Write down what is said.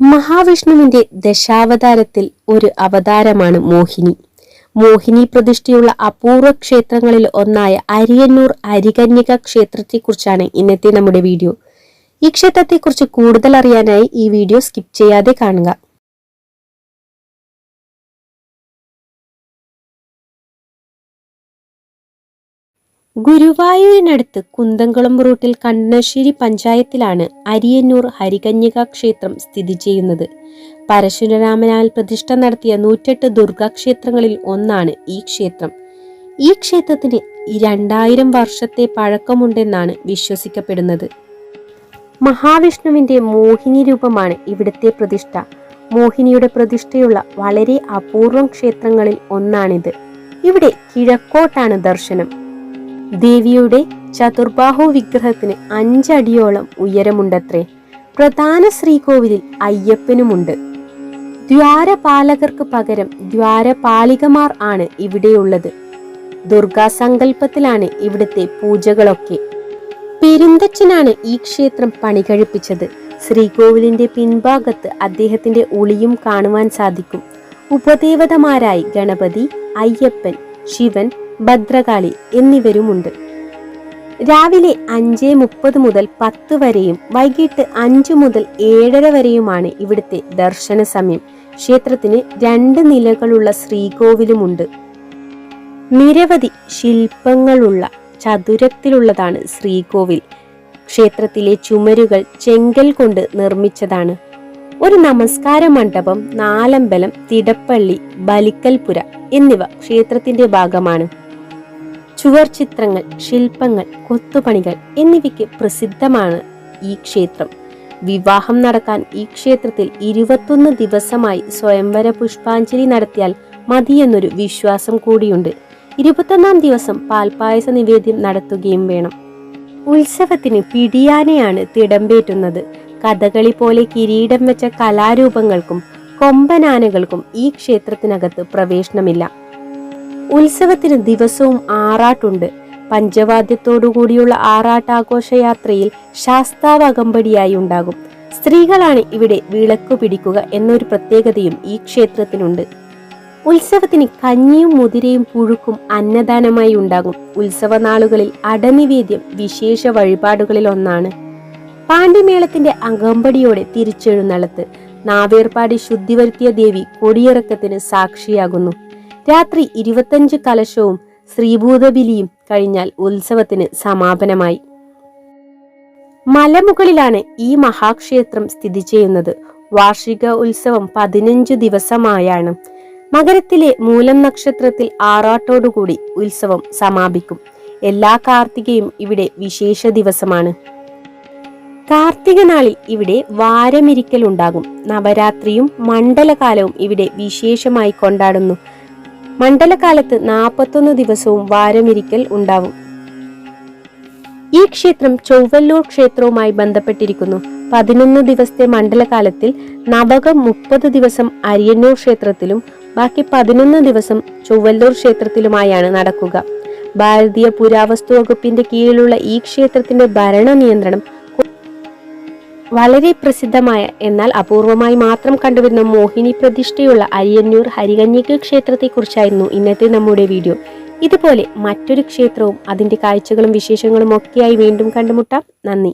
മഹാവിഷ്ണുവിന്റെ ദശാവതാരത്തിൽ ഒരു അവതാരമാണ് മോഹിനി. മോഹിനി പ്രതിഷ്ഠയുള്ള അപൂർവ ക്ഷേത്രങ്ങളിൽ ഒന്നായ അരിയന്നൂർ അരികന്യക ക്ഷേത്രത്തെക്കുറിച്ചാണ് ഇന്നത്തെ നമ്മുടെ വീഡിയോ. ഈ ക്ഷേത്രത്തെക്കുറിച്ച് കൂടുതൽ അറിയാനായി ഈ വീഡിയോ സ്കിപ്പ് ചെയ്യാതെ കാണുക. ഗുരുവായൂരിനടുത്ത് കുന്തംകുളം റൂട്ടിൽ കണ്ണശ്ശേരി പഞ്ചായത്തിലാണ് അരിയന്നൂർ ഹരികന്യക ക്ഷേത്രം സ്ഥിതി ചെയ്യുന്നത്. പരശുരാമനാൽ പ്രതിഷ്ഠ നടത്തിയ നൂറ്റെട്ട് ദുർഗാക്ഷേത്രങ്ങളിൽ ഒന്നാണ് ഈ ക്ഷേത്രം. ഈ ക്ഷേത്രത്തിന് രണ്ടായിരം വർഷത്തെ പഴക്കമുണ്ടെന്നാണ് വിശ്വസിക്കപ്പെടുന്നത്. മഹാവിഷ്ണുവിന്റെ മോഹിനി രൂപമാണ് ഇവിടുത്തെ പ്രതിഷ്ഠ. മോഹിനിയുടെ പ്രതിഷ്ഠയുള്ള വളരെ അപൂർവം ക്ഷേത്രങ്ങളിൽ ഒന്നാണിത്. ഇവിടെ കിഴക്കോട്ടാണ് ദർശനം. ദേവിയുടെ ചതുർബാഹു വിഗ്രഹത്തിന് അഞ്ചടിയോളം ഉയരമുണ്ടത്രേ. പ്രധാന ശ്രീകോവിലിൽ അയ്യപ്പനുമുണ്ട്. ദ്വാരപാലകർക്ക് പകരം ദ്വാരപാലികമാർ ആണ് ഇവിടെയുള്ളത്. ദുർഗാസങ്കല്പത്തിലാണ് ഇവിടുത്തെ പൂജകളൊക്കെ. പെരുന്തച്ഛനാണ് ഈ ക്ഷേത്രം പണി കഴിപ്പിച്ചത് ശ്രീകോവിലിന്റെ പിൻഭാഗത്ത് അദ്ദേഹത്തിന്റെ ഉളിയും കാണുവാൻ സാധിക്കും. ഉപദേവതമാരായി ഗണപതി അയ്യപ്പൻ ശിവൻ ഭദ്രകാളി എന്നിവരുമുണ്ട്. രാവിലെ അഞ്ച് മുപ്പത് മുതൽ പത്ത് വരെയും വൈകിട്ട് അഞ്ചു മുതൽ ഏഴര വരെയുമാണ് ഇവിടുത്തെ ദർശന സമയം ക്ഷേത്രത്തിന് രണ്ട് നിലകളുള്ള ശ്രീകോവിലുമുണ്ട്. നിരവധി ശില്പങ്ങളുള്ള ചതുരത്തിലുള്ളതാണ് ശ്രീകോവിൽ. ക്ഷേത്രത്തിലെ ചുമരുകൾ ചെങ്കൽ കൊണ്ട് നിർമ്മിച്ചതാണ്. ഒരു നമസ്കാര മണ്ഡപം നാലമ്പലം തിടപ്പള്ളി ബലിക്കൽപുര എന്നിവ ക്ഷേത്രത്തിന്റെ ഭാഗമാണ്. ചുവർ ചിത്രങ്ങൾ ശില്പങ്ങൾ കൊത്തുപണികൾ എന്നിവയ്ക്ക് പ്രസിദ്ധമാണ് ഈ ക്ഷേത്രം. വിവാഹം നടക്കാൻ ഈ ക്ഷേത്രത്തിൽ ഇരുപത്തൊന്ന് ദിവസമായി സ്വയംവര പുഷ്പാഞ്ജലി നടത്തിയാൽ മതിയെന്നൊരു വിശ്വാസം കൂടിയുണ്ട്. ഇരുപത്തൊന്നാം ദിവസം പാൽപായസ നിവേദ്യം നടത്തുകയും വേണം. ഉത്സവത്തിന് പിടിയാനയാണ് തിടമ്പേറ്റുന്നത്. കഥകളി പോലെ കിരീടം വെച്ച കലാരൂപങ്ങൾക്കും കൊമ്പനാനകൾക്കും ഈ ക്ഷേത്രത്തിനകത്ത് പ്രവേശനമില്ല. ഉത്സവത്തിന് ദിവസവും ആറാട്ടുണ്ട്. പഞ്ചവാദ്യത്തോടുകൂടിയുള്ള ആറാട്ടാഘോഷയാത്രയിൽ ശാസ്താവ് അകമ്പടിയായി ഉണ്ടാകും. സ്ത്രീകളാണ് ഇവിടെ വിളക്കു പിടിക്കുക എന്നൊരു പ്രത്യേകതയും ഈ ക്ഷേത്രത്തിനുണ്ട്. ഉത്സവത്തിന് കഞ്ഞിയും മുതിരയും പുഴുക്കും അന്നദാനമായി ഉണ്ടാകും. ഉത്സവ നാളുകളിൽ അടനിവേദ്യം വിശേഷ വഴിപാടുകളിൽ ഒന്നാണ് പാണ്ഡിമേളത്തിന്റെ അകമ്പടിയോടെ തിരിച്ചെഴുന്നള്ളത്ത് നാവേർപ്പാടി ശുദ്ധി വരുത്തിയ ദേവി കൊടിയിറക്കത്തിന് സാക്ഷിയാകുന്നു. രാത്രി ഇരുപത്തഞ്ച് കലശവും ശ്രീഭൂതബലിയും കഴിഞ്ഞാൽ ഉത്സവത്തിന് സമാപനമായി. മലമുകളിലാണ് ഈ മഹാക്ഷേത്രം സ്ഥിതി ചെയ്യുന്നത്. വാർഷിക ഉത്സവം പതിനഞ്ചു ദിവസമായാണ്. മകരത്തിലെ മൂലം നക്ഷത്രത്തിൽ ആറാട്ടോടുകൂടി ഉത്സവം സമാപിക്കും. എല്ലാ കാർത്തികയും ഇവിടെ വിശേഷ ദിവസമാണ്. കാർത്തിക നാളിൽ ഇവിടെ വാരമിരിക്കൽ ഉണ്ടാകും നവരാത്രിയും മണ്ഡലകാലവും ഇവിടെ വിശേഷമായി കൊണ്ടാടുന്നു. മണ്ഡലകാലത്ത് നാൽപ്പത്തൊന്ന് ദിവസവും വാരമിരിക്കൽ ഉണ്ടാവും. ഈ ക്ഷേത്രം ചൊവ്വല്ലൂർ ക്ഷേത്രവുമായി ബന്ധപ്പെട്ടിരിക്കുന്നു. പതിനൊന്ന് ദിവസത്തെ മണ്ഡലകാലത്തിൽ നവകം മുപ്പത് ദിവസം അരിയന്നൂർ ക്ഷേത്രത്തിലും ബാക്കി പതിനൊന്ന് ദിവസം ചൊവ്വല്ലൂർ ക്ഷേത്രത്തിലുമായാണ് നടക്കുക. ഭാരതീയ പുരാവസ്തു വകുപ്പിന്റെ കീഴിലുള്ള ഈ ക്ഷേത്രത്തിന്റെ ഭരണ നിയന്ത്രണം വളരെ പ്രസിദ്ധമായ എന്നാൽ അപൂർവമായി മാത്രം കണ്ടുവരുന്ന മോഹിനി പ്രതിഷ്ഠയുള്ള അരിയന്നൂർ ഹരികന്യക ക്ഷേത്രത്തെക്കുറിച്ചായിരുന്നു ഇന്നത്തെ നമ്മുടെ വീഡിയോ. ഇതുപോലെ മറ്റൊരു ക്ഷേത്രവും അതിന്റെ കാഴ്ചകളും വിശേഷങ്ങളും ഒക്കെയായി വീണ്ടും കണ്ടുമുട്ടാം. നന്ദി.